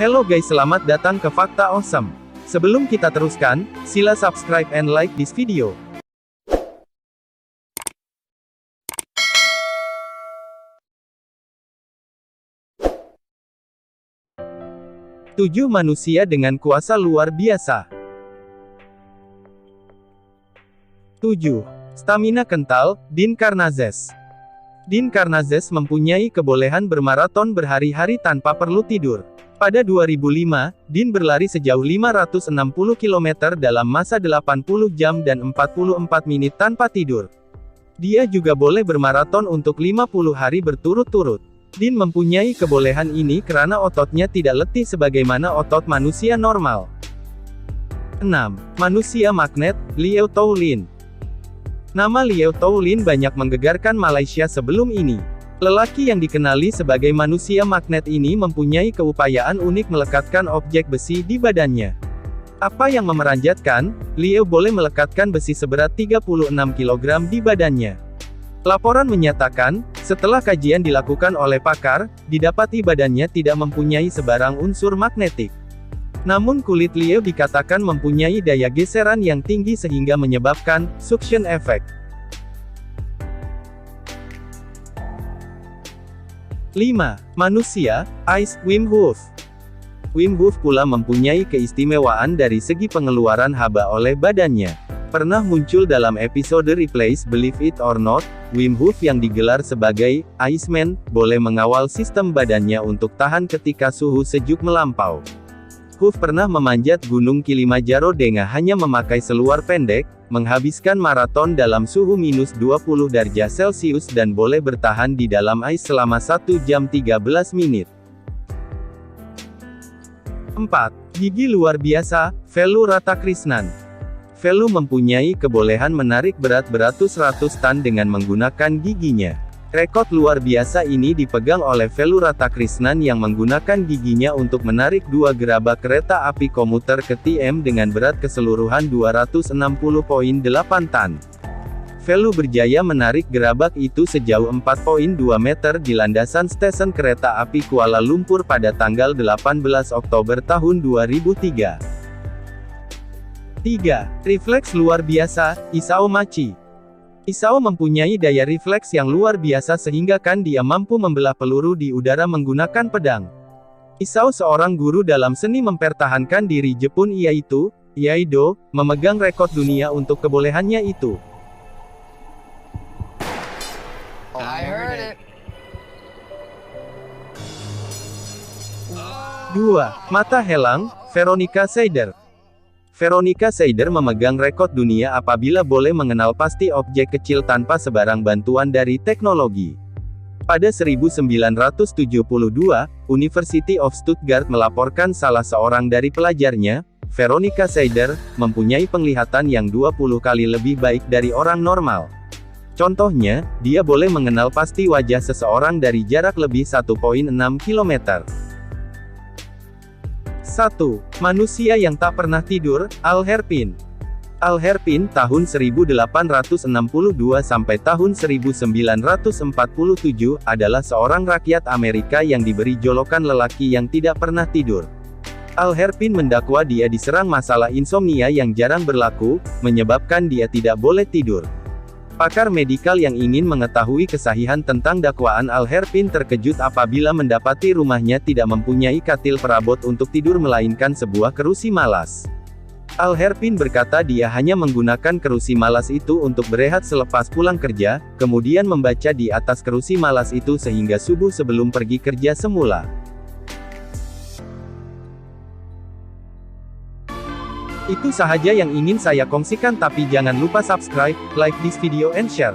Hello guys selamat datang ke Fakta Awesome. Sebelum kita teruskan, sila subscribe and like this video. Tujuh manusia dengan kuasa luar biasa. 7. Stamina kental, Din Karnazes. Din Karnazes mempunyai kebolehan bermaraton berhari-hari tanpa perlu tidur. Pada 2005, Din berlari sejauh 560 km dalam masa 80 jam dan 44 menit tanpa tidur. Dia juga boleh bermaraton untuk 50 hari berturut-turut. Din mempunyai kebolehan ini karena ototnya tidak letih sebagaimana otot manusia normal. 6. Manusia magnet, Liu Toulin. Nama Liu Toulin banyak menggegarkan Malaysia sebelum ini. Lelaki yang dikenali sebagai manusia magnet ini mempunyai keupayaan unik melekatkan objek besi di badannya. Apa yang memeranjatkan, Liu boleh melekatkan besi seberat 36 kg di badannya. Laporan menyatakan, setelah kajian dilakukan oleh pakar, didapati badannya tidak mempunyai sebarang unsur magnetik. Namun kulit Liu dikatakan mempunyai daya geseran yang tinggi sehingga menyebabkan suction effect. 5. Manusia, Ice Wim Hof. Wim Hof pula mempunyai keistimewaan dari segi pengeluaran haba oleh badannya. Pernah muncul dalam episode Replace Believe It or Not, Wim Hof yang digelar sebagai Iceman, boleh mengawal sistem badannya untuk tahan ketika suhu sejuk melampau. Hoof pernah memanjat Gunung Kilimanjaro dengan hanya memakai seluar pendek, menghabiskan maraton dalam suhu minus 20 derajat Celcius dan boleh bertahan di dalam ais selama 1 jam 13 menit. 4. Gigi luar biasa, Velu Krishnan. Velu mempunyai kebolehan menarik berat beratus-ratus tan dengan menggunakan giginya. Rekod luar biasa ini dipegang oleh Velurata Krishnan yang menggunakan giginya untuk menarik dua gerabak kereta api komuter ke TM dengan berat keseluruhan 260.8 tan. Velu berjaya menarik gerabak itu sejauh 4.2 meter di landasan stesen kereta api Kuala Lumpur pada tanggal 18 Oktober tahun 2003. 3. Refleks luar biasa, Isao Machi. Isao mempunyai daya refleks yang luar biasa sehingga kan dia mampu membelah peluru di udara menggunakan pedang. Isao seorang guru dalam seni mempertahankan diri Jepun yaitu, Iaido, memegang rekod dunia untuk kebolehannya itu. I heard it. 2. Mata Helang, Veronica Seider. Veronica Seider memegang rekod dunia apabila boleh mengenal pasti objek kecil tanpa sebarang bantuan dari teknologi. Pada 1972, University of Stuttgart melaporkan salah seorang dari pelajarnya, Veronica Seider, mempunyai penglihatan yang 20 kali lebih baik dari orang normal. Contohnya, dia boleh mengenal pasti wajah seseorang dari jarak lebih 1.6 km. 1. Manusia yang tak pernah tidur, Al Herpin. Al Herpin tahun 1862 sampai tahun 1947 adalah seorang rakyat Amerika yang diberi jolokan lelaki yang tidak pernah tidur. Al Herpin mendakwa dia diserang masalah insomnia yang jarang berlaku, menyebabkan dia tidak boleh tidur. Pakar medikal yang ingin mengetahui kesahihan tentang dakwaan Al-Herpin terkejut apabila mendapati rumahnya tidak mempunyai katil perabot untuk tidur melainkan sebuah kerusi malas. Al-Herpin berkata dia hanya menggunakan kerusi malas itu untuk berehat selepas pulang kerja, kemudian membaca di atas kerusi malas itu sehingga subuh sebelum pergi kerja semula. Itu sahaja yang ingin saya kongsikan tapi jangan lupa subscribe, like this video and share.